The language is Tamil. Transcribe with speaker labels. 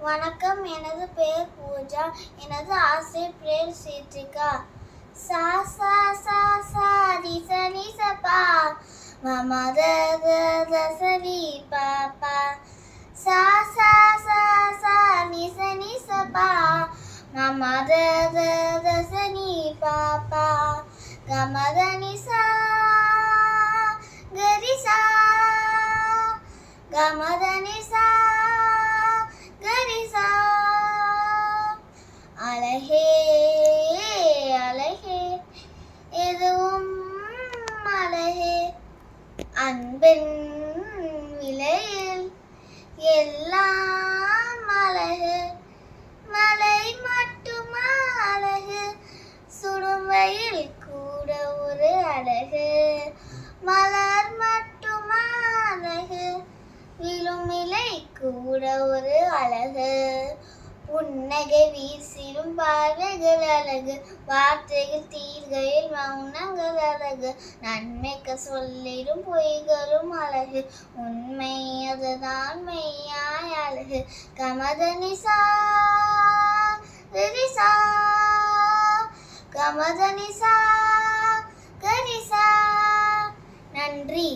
Speaker 1: வணக்கம் எனது பெயர் பூஜா எனது ஆசை பேர் சீத்ரிகா சா சா சா சா தி சனி நி ச பா. மம த த த ச சா சா சா சா நி சனி நி ச பா. மம த த த ச நி கம த நி சா கரி சா. கம த அழகே அழகே எதுவும் அழகே. அன்பின் விலையில் எல்லாம் அழகு மலை மட்டுமா அழகு சுடுமையில் கூட ஒரு அழகு மலர் மட்டுமா அழகு விழுமிலை கூட ஒரு அழகு. உன்னகை வீசிடும் பார்வைகள் அழகு. வார்த்தைகள் தீர்கையில் மௌனங்கள் அழகு. நன்மைக்க சொல்லிடும் பொய்களும் அழகு. உண்மை அதுதான் மெய்யாய் அழகு. கமதனிசா ரிசா கமதனிசா கரிசா நன்றி.